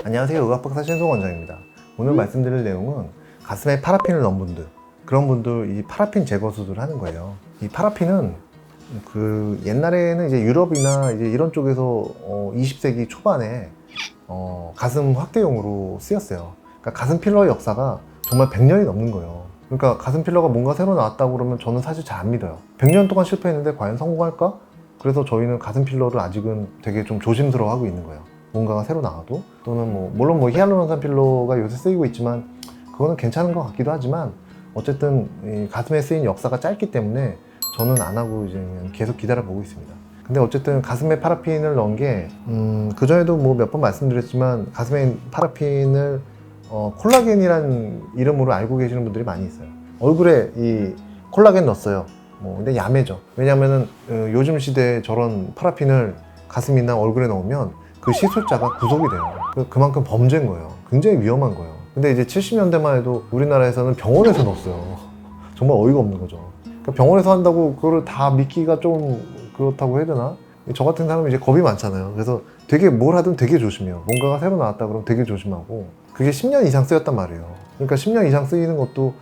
안녕하세요. 의학박사 신송 원장입니다. 오늘 말씀드릴 내용은 가슴에 파라핀을 넣은 분들, 그런 분들 이 파라핀 제거 수술을 하는 거예요. 이 파라핀은 그 옛날에는 이제 유럽이나 이제 이런 쪽에서 어 20세기 초반에 어 가슴 확대용으로 쓰였어요. 그러니까 가슴 필러의 역사가 정말 100년이 넘는 거예요. 그러니까 가슴 필러가 뭔가 새로 나왔다고 그러면 저는 사실 잘 안 믿어요. 100년 동안 실패했는데 과연 성공할까? 그래서 저희는 가슴 필러를 아직은 되게 좀 조심스러워 하고 있는 거예요. 뭔가가 새로 나와도 또는 뭐 물론 뭐 히알루론산 필러가 요새 쓰이고 있지만 그거는 괜찮은 것 같기도 하지만 어쨌든 이 가슴에 쓰인 역사가 짧기 때문에 저는 안 하고 이제 계속 기다려 보고 있습니다. 근데 어쨌든 가슴에 파라핀을 넣은 게, 음, 그전에도 뭐 몇 번 말씀드렸지만 가슴에 파라핀을 어, 콜라겐이라는 이름으로 알고 계시는 분들이 많이 있어요. 얼굴에 이 콜라겐 넣었어요. 뭐, 근데 야매죠. 왜냐면은 어, 요즘 시대에 저런 파라핀을 가슴이나 얼굴에 넣으면 그 시술자가 구속이 돼요. 그- 그만큼 범죄인 거예요. 굉장히 위험한 거예요. 근데 이제 70년대만 해도 우리나라에서는 병원에서 넣었어요. 정말 어이가 없는 거죠. 그러니까 병원에서 한다고 그거를 다 믿기가 좀 그렇다고 해야 되나? 저 같은 사람은 이제 겁이 많잖아요. 그래서 되게 뭘 하든 되게 조심해요. 뭔가가 새로 나왔다 그러면 되게 조심하고 그게 10년 이상 쓰였단 말이에요. 그러니까 10년 이상 쓰이는 것도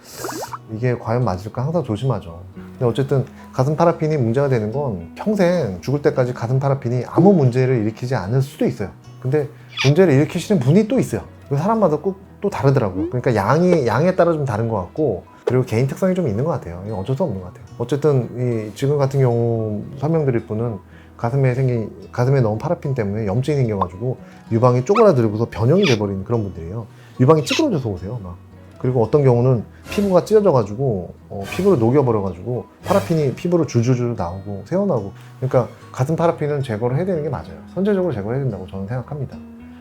이게 과연 맞을까 항상 조심하죠. 어쨌든 가슴 파라핀이 문제가 되는 건 평생 죽을 때까지 가슴 파라핀이 아무 문제를 일으키지 않을 수도 있어요. 근데 문제를 일으키시는 분이 또 있어요. 그 사람마다 꼭 또 다르더라고요. 그러니까 양이 양에 따라 좀 다른 것 같고 그리고 개인 특성이 좀 있는 것 같아요. 어쩔 수 없는 것 같아요. 어쨌든 이 지금 같은 경우 설명드릴 분은 가슴에 생긴 가슴에 넣은 파라핀 때문에 염증이 생겨가지고 유방이 쪼그라들고서 변형이 돼버린 그런 분들이에요. 유방이 찌그러져서 오세요. 막 그리고 어떤 경우는 피부가 찢어져가지고 어, 피부를 녹여버려가지고 파라핀이 피부로 줄줄줄 나오고 새어나오고 그러니까 가슴 파라핀은 제거를 해야 되는 게 맞아요. 선제적으로 제거를 해야 된다고 저는 생각합니다.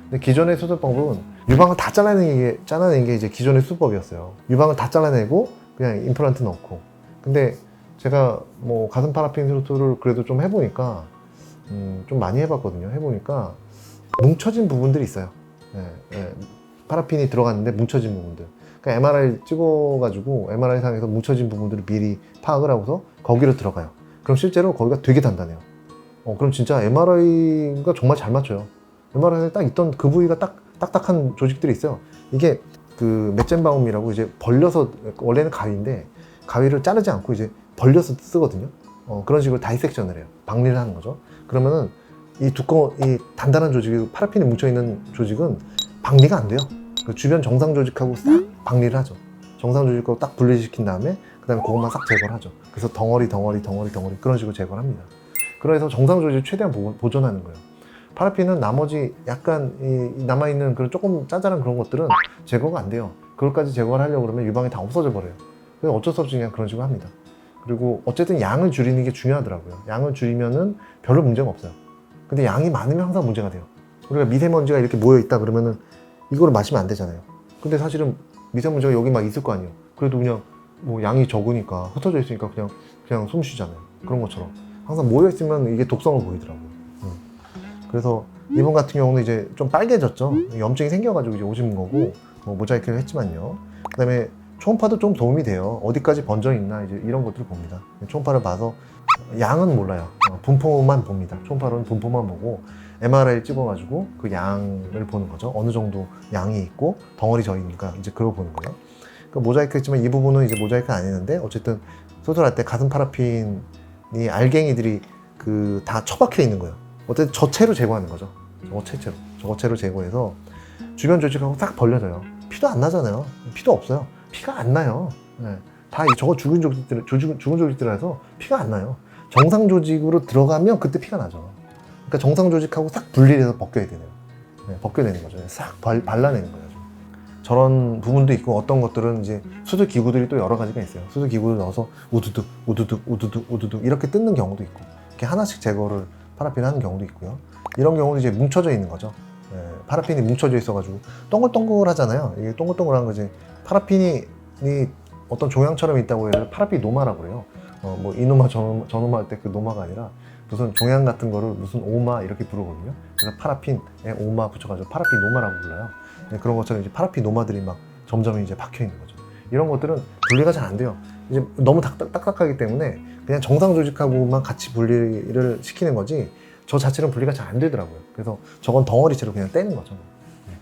근데 기존의 수술법은 유방을 다 잘라내는 게, 잘라낸 게 이제 기존의 수술법이었어요. 유방을 다 잘라내고 그냥 임플란트 넣고. 근데 제가 뭐 가슴 파라핀 수술을 그래도 좀 해보니까 음, 좀 많이 해봤거든요. 해보니까 뭉쳐진 부분들이 있어요. 예, 예. 파라핀이 들어갔는데 뭉쳐진 부분들. 그러니까 MRI 찍어가지고 MRI 상에서 뭉쳐진 부분들을 미리 파악을 하고서 거기로 들어가요. 그럼 실제로 거기가 되게 단단해요. 어, 그럼 진짜 MRI가 정말 잘 맞춰요. MRI에 딱 있던 그 부위가 딱 딱딱한 조직들이 있어요. 이게 그 맷젠바움이라고 이제 벌려서 원래는 가위인데 가위를 자르지 않고 이제 벌려서 쓰거든요. 어, 그런 식으로 다이섹션을 해요. 박리를 하는 거죠. 그러면은 이 두꺼운 이 단단한 조직이 파라핀이 뭉쳐 있는 조직은 박리가 안 돼요. 그 주변 정상 조직하고 싹 박리를 하죠. 정상 조직하고 딱 분리시킨 다음에 그다음에 그것만 싹 제거를 하죠. 그래서 덩어리 덩어리 덩어리 덩어리 그런 식으로 제거를 합니다. 그래서 정상 조직을 최대한 보- 보존하는 거예요. 파라핀은 나머지 약간 이 남아 있는 그런 조금 짜잘한 그런 것들은 제거가 안 돼요. 그걸까지 제거를 하려고 그러면 유방이 다 없어져 버려요. 그래서 어쩔 수 없이 그냥 그런 식으로 합니다. 그리고 어쨌든 양을 줄이는 게 중요하더라고요. 양을 줄이면은 별로 문제가 없어요. 근데 양이 많으면 항상 문제가 돼요. 우리가 미세먼지가 이렇게 모여 있다 그러면은 이거를 마시면 안 되잖아요. 근데 사실은 미세먼지가 여기 막 있을 거 아니에요. 그래도 그냥 뭐 양이 적으니까 흩어져 있으니까 그냥 그냥 숨 쉬잖아요. 그런 것처럼 항상 모여 있으면 이게 독성을 보이더라고요. 음. 그래서 이분 같은 경우는 이제 좀 빨개졌죠. 염증이 생겨가지고 이제 오신 거고 뭐 모자이크를 했지만요. 그다음에 초음파도 좀 도움이 돼요. 어디까지 번져 있나 이제 이런 것들을 봅니다. 초음파를 봐서 양은 몰라요. 어, 분포만 봅니다. 초음파로는 분포만 보고 MRI를 찍어가지고 그 양을 보는 거죠. 어느 정도 양이 있고 덩어리 져 있는가 이제 그걸 보는 거예요. 그 모자이크 했지만 이 부분은 이제 모자이크 안 했는데 어쨌든 수술할 때 가슴 파라핀이 알갱이들이 그 다 처박혀 있는 거예요. 어쨌든 저체로 제거하는 거죠. 저체체로 저체로 제거해서 주변 조직하고 싹 벌려져요. 피도 안 나잖아요. 피도 없어요. 피가 안 나요. 네. 다 이- 저거 죽은 조직들, 조직, 죽은 조직들에서 피가 안 나요. 정상 조직으로 들어가면 그때 피가 나죠. 그러니까 정상 조직하고 싹 분리해서 벗겨야 되네요. 네, 벗겨내는 거죠. 싹 발, 발라내는 거예요. 저런 부분도 있고 어떤 것들은 이제 수술 기구들이 또 여러 가지가 있어요. 수술 기구를 넣어서 우두둑, 우두둑, 우두둑, 우두둑 이렇게 뜯는 경우도 있고 이렇게 하나씩 제거를 파라핀 하는 경우도 있고요. 이런 경우는 이제 뭉쳐져 있는 거죠. 예, 파라핀이 뭉쳐져 있어가지고 동글동글하잖아요. 이게 동글동글한 거지. 파라핀이 이 어떤 종양처럼 있다고 해서 파라핀 노마라고 그래요. 어, 뭐 이노마 저노마, 저노마 할 때 그 노마가 아니라 무슨 종양 같은 거를 무슨 오마 이렇게 부르거든요. 그래서 파라핀에 오마 붙여가지고 파라핀 노마라고 불러요. 네, 그런 것처럼 이제 파라핀 노마들이 막 점점 이제 박혀 있는 거죠. 이런 것들은 분리가 잘 안 돼요. 이제 너무 딱딱, 딱딱하기 때문에 그냥 정상 조직하고만 같이 분리를 시키는 거지 저 자체는 분리가 잘 안 되더라고요. 그래서 저건 덩어리채로 그냥 떼는 거죠. 네.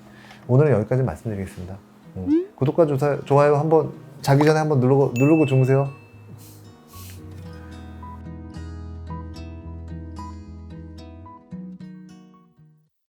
오늘은 여기까지 말씀드리겠습니다. 음. 구독과 조사, 좋아요 한번 자기 전에 한번 누르고 누르고 주무세요.